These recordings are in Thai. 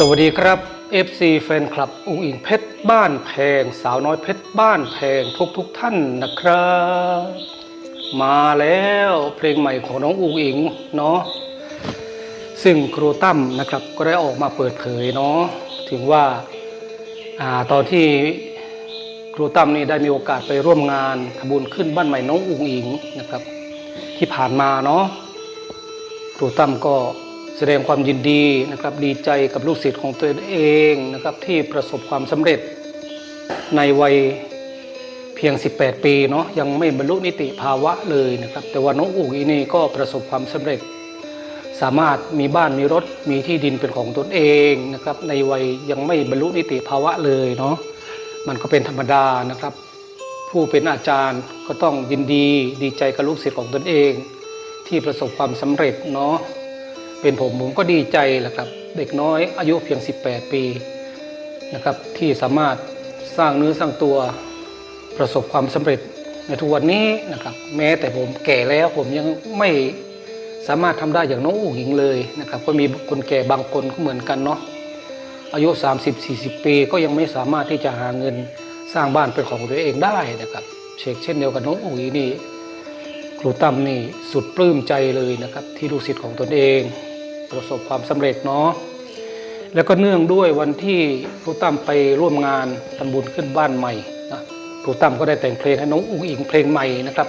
สวัสดีครับ FC แฟนคลับอุ้งอิงเพชรบ้านแพง สาวน้อยเพชรบ้านแพงทุกทุกท่านนะครับ มาแล้วเพลงใหม่ของน้องอุ้งอิงเนาะซึ่งครูตั้มนะครับก็ได้ออกมาเปิดเผยเนาะถึงว่าอาตอนที่ครูตั้มนี่ได้มีโอกาสไปร่วมงานทำบุญขึ้นบ้านใหม่น้องอุ้งอิงนะครับ ที่ผ่านมาเนาะครูตั้มก็ แสดงความยินดีนะครับดีใจกับลูกศิษย์ของตัวเองนะครับที่ประสบความสำเร็จในวัยเพียง 18 ปีเนาะยังไม่บรรลุนิติภาวะเลยนะครับ แต่ว่าน้องอูกอีนี่ก็ประสบความสำเร็จ สามารถมีบ้านมีรถมีที่ดินเป็นของตนเองนะครับในวัยยังไม่บรรลุนิติภาวะเลยเนาะมันก็เป็นธรรมดานะครับ ผู้เป็นอาจารย์ก็ต้องยินดีดีใจกับลูกศิษย์ของตนเอง ที่ประสบความสำเร็จเนาะ เป็นผมผมก็ดีใจแหละครับ เด็กน้อยอายุเพียง 18 ปีนะครับที่สามารถสร้างเนื้อสร้างตัวประสบความสำเร็จในทุกวันนี้นะครับ แม้แต่ผมแก่แล้วผมยังไม่สามารถทำได้อย่างน้องอู๋หญิงเลยนะครับ ก็มีคนแก่บางคนก็เหมือนกันเนาะอายุ 30-40 ปีก็ยังไม่สามารถที่จะหาเงินสร้างบ้านเป็นของตัวเองได้นะครับเช่นเช่นเดียวกับน้องอู๋นี่ครูตั้มนี่สุดปลื้มใจเลยนะครับ ที่ลูกศิษย์ของตนเอง ประสบความสำเร็จเนาะแล้วก็เนื่องด้วยวันที่ครูตั้มไปร่วมงานทำบุญขึ้นบ้านใหม่นะครูตั้มก็ได้แต่งเพลงให้น้องอุ้งอิงเพลงใหม่นะครับ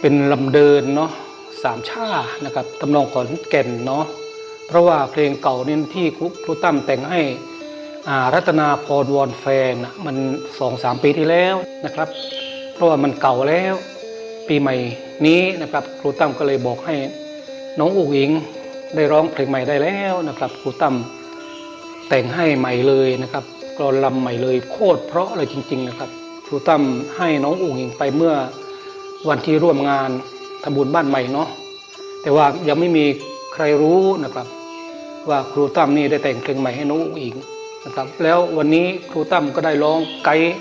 เป็นลำเดินเนาะสามชานะครับตำนองขอนแก่นเนาะเพราะว่าเพลงเก่านี่ที่ครูตั้มแต่งให้อ่ารัตนาพรวอนแฟนนะมันสองสามปีที่แล้วนะครับ เพราะว่ามันเก่าแล้ว ปีใหม่นี้นะครับ ครูตั้มก็เลยบอกให้น้องอุ๋งอิง ได้ร้องเพลงใหม่ได้แล้วนะครับครูตั้มแต่งให้ใหม่เลยนะครับกรอนลำใหม่เลยโคตรเพราะเลยจริง ๆ นะครับครูตั้มให้น้องอุ๋งอิงไปเมื่อวันที่ร่วมงานทำบุญบ้านใหม่เนาะแต่ว่ายังไม่มีใครรู้นะครับ ว่าครูตั้มนี่ได้แต่งเพลงใหม่ให้น้องอุ๋งอิงนะครับ แล้ววันนี้ครูตั้มก็ได้ร้องไกด์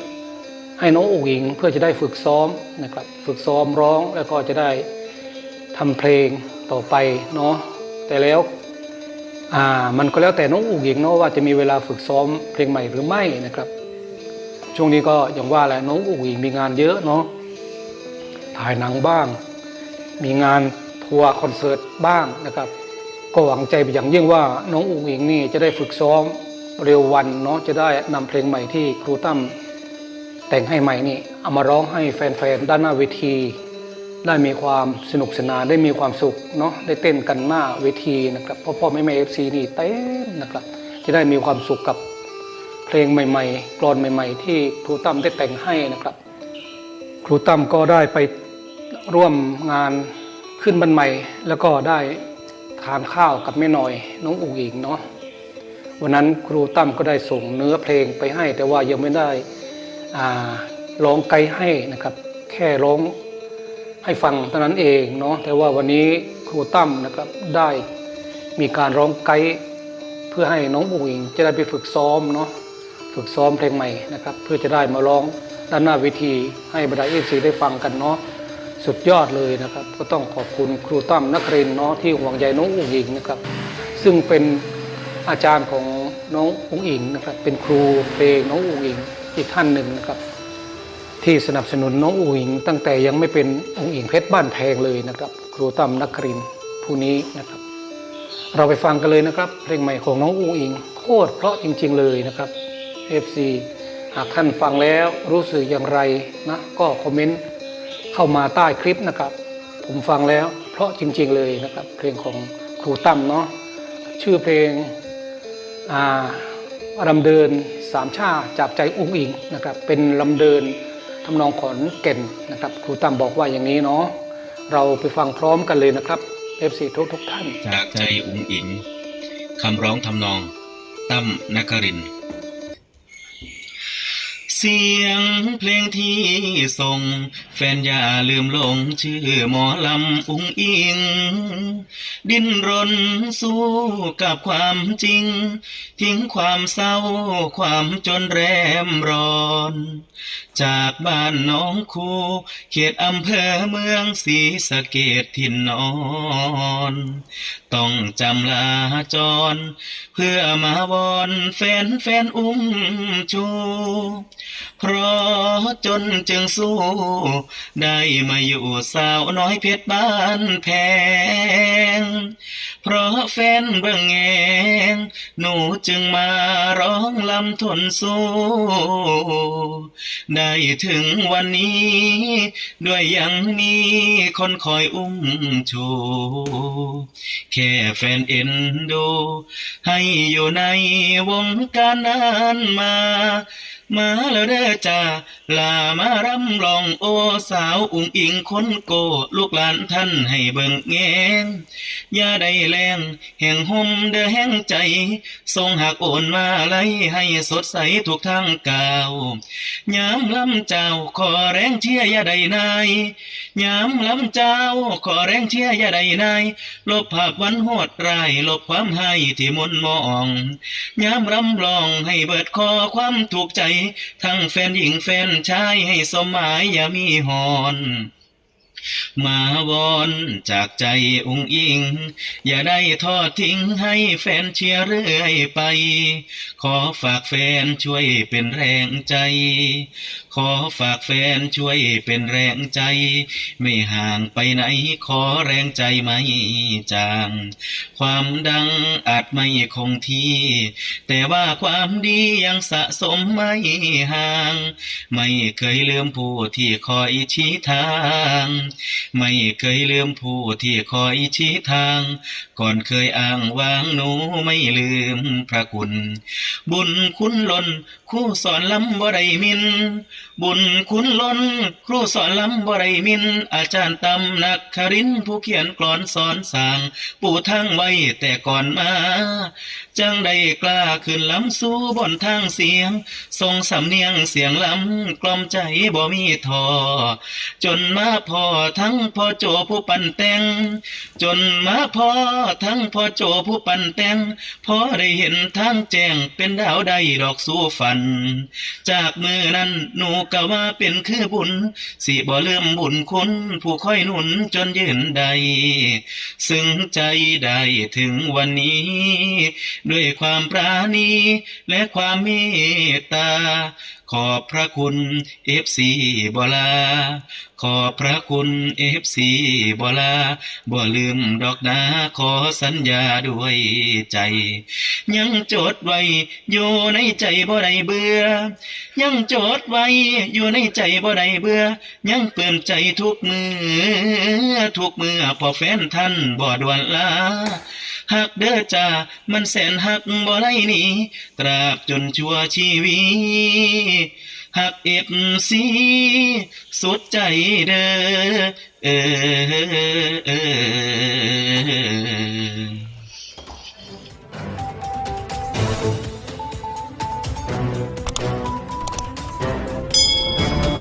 ให้น้องอุ๋งอิงเพื่อจะได้ฝึกซ้อมนะครับ ฝึกซ้อมร้องแล้วก็จะได้ทำเพลงต่อไปเนาะ แต่แล้วอ่ามันก็แล้วแต่น้องอุ๋งอิงเนาะว่าจะมีเวลาฝึกซ้อมเพลงใหม่หรือไม่นะครับ ช่วงนี้ก็อย่างว่าแหละน้องอุ๋งอิงมีงานเยอะเนาะถ่ายหนังบ้าง มีงานทัวร์คอนเสิร์ตบ้างนะครับ ก็หวังใจไปอย่างยิ่งว่าน้องอุ๋งอิงนี่จะได้ฝึกซ้อมเร็ววันเนาะจะได้นำเพลงใหม่ที่ครูตั้มแต่งให้ใหม่นี่เอามาร้องให้แฟนๆด้านหน้าเวที ได้มีความสนุกสนานได้มีความสุขเนาะได้เต้นกันหน้าเวทีนะครับพ่อพ่อแม่แม่เอฟซีนี่เต้นนะครับจะได้มีความสุขกับเพลงใหม่ๆกลอนใหม่ ๆ ที่ครูตั้มได้แต่งให้นะครับ ครูตั้มก็ได้ไปร่วมงานขึ้นบันใหม่ แล้วก็ได้ทานข้าวกับแม่หน่อยน้องอุ๋งอิงเนาะวันนั้นครูตั้มก็ได้ส่งเนื้อเพลงไปให้ แต่ว่ายังไม่ได้ร้องไกด์ให้นะครับ แค่ร้อง ให้ฟังเท่านั้นเองเนาะแต่ว่าวันนี้ครูตั้มนะครับได้มีการร้องไกด์เพื่อให้น้องบุ๋งอิงจะได้ไปฝึกซ้อมเนาะฝึกซ้อมเพลงใหม่นะครับ เพื่อจะได้มาร้องด้านหน้าเวทีให้บรรดาเอฟซีได้ฟังกันเนาะสุดยอดเลยนะครับ ก็ต้องขอบคุณครูตั้มนักเรียนเนาะที่ห่วงใยน้องอุ๋งอิงนะครับ ซึ่งเป็นอาจารย์ของน้องอุ๋งอิงนะครับ เป็นครูเพลงน้องอุ๋งอิงอีกท่านหนึ่งนะครับ ที่สนับสนุนน้องอุ๋งอิง ตั้งแต่ยังไม่เป็นอุ๋งอิงเพชรบ้านแพงเลยนะครับ ครูตั้มนักรินผู้นี้นะครับ เราไปฟังกันเลยนะครับ เพลงใหม่ของน้องอุ๋งอิงโคตรเพราะจริง ๆ เลยนะครับ FC หากท่านฟังแล้วรู้สึกอย่างไรนะก็คอมเมนต์เข้ามาใต้คลิปนะครับ ผมฟังแล้วเพราะจริง ๆ เลยนะครับ เพลงของครูตั้มเนาะชื่อเพลงอ่าลำเดินสามชาจับใจอุ้งอิงนะครับเป็นลำเดิน ทำนองขอนแก่นนะครับ ครูตั้มบอกว่าอย่างนี้เนาะเราไปฟังพร้อมกันเลยนะครับเอฟซีทุกทุกท่าน จากใจอุ๋งอิงคำร้องทำนองตั้มนกรินทร์ เสียงเพลงที่ส่ง แฟนอย่าลืมลงชื่อหมอลำอุ้งอิง ดิ้นรนสู้กับความจริง ทิ้งความเศร้าความจนแรมร้อน จากบ้านน้องคูเขตอำเภอเมืองศรีสะเกดถิ่นนอน ต้องจำลาจร เพื่อมาวอนแฟนแฟนอุ้มชูเพราะจนจึงสู้ ได้มาอยู่สาวน้อยเพชรบ้านแพง เพราะแฟนเบิ่งแงง หนูจึงมาร้องลำทนสู้ ได้ถึงวันนี้ ด้วยยังมีคนคอยอุ้มชูแค่แฟนเอ็นดู ให้อยู่ในวงการนั้นมา มาแล้วเด้อจ้าลามารำลองโอสาวอุ้งอิงคนโก ลูกหลานท่านให้เบิ่งแงงอย่าได้แรงแห่งห่มเด้อแห่งใจ ทรงหักโอนมาไลให้สดใสทุกทางกาวยามลำเจ้าขอแรงเชียร์อย่าได้นายยามลำเจ้าขอแรงเชียร์อย่าได้นายลบภาพวันโหดร้ายลบความให้ที่มนมองยามรำลองให้เบิดคอความถูกใจทั้งแฟนหญิงแฟนชายให้สมหมายอย่ามีหอน มาวอนจากใจองค์อิง อย่าได้ทอดทิ้งให้แฟนเชียร์เรื่อยไป ขอฝากแฟนช่วยเป็นแรงใจ ขอฝากแฟนช่วยเป็นแรงใจ ไม่ห่างไปไหนขอแรงใจไม่จาง ความดังอาจไม่คงที่ แต่ว่าความดียังสะสมไม่ห่าง ไม่เคยลืมผู้ที่คอยชี้ทางไม่เคยลืมผู้ที่คอยชี้ทาง ก่อนเคยอ้างวางหนูไม่ลืมพระคุณบุญคุณล้นครูสอนลำบ่ได้มิน บุญคุณล้นครูสอนลำบ่ได้มิน อาจารย์ตำนักครินผู้เขียนกลอนสอนสาง ปู่ทั้งไว้แต่ก่อนมาจังได้กล้าขึ้นลำสู่บนทางเสียง ทรงสำเนียงเสียงลำกล่อมใจบ่มีทอ จนมาพอทั้งพ่อโจผู้ปั่นแต่ง จนมาพอทั้งพ่อโจผู้ปั่นแต่งพอได้เห็นทางแจ้งเป็นดาวใดดอกสู่ฝัน จากมือนั้นหนูก็ว่าเป็นคือบุญ สิบ่ลืมบุญคุณผู้คอยหนุนจนยืนใด ซึ่งใจได้ถึงวันนี้ ด้วยความปราณีและความเมตตา ขอบพระคุณเอฟซีบลา ขอบพระคุณเอฟซีบลาบ่ลืมดอกนาขอสัญญาด้วยใจ ยังจดไว้อยู่ในใจบ่ได้เบื่อ ยังจดไว้ อยู่ในใจบ่ได้เบื่อ ยังเปลื้มใจทุกมือ ทุกมือพอแฟนท่านบ่ดวนลาหักเด้อจ้ามันแสนหักบ่ไล่หนีตราบจนชั่วชีวิหักเอฟซีสุดใจเด้อเออเออ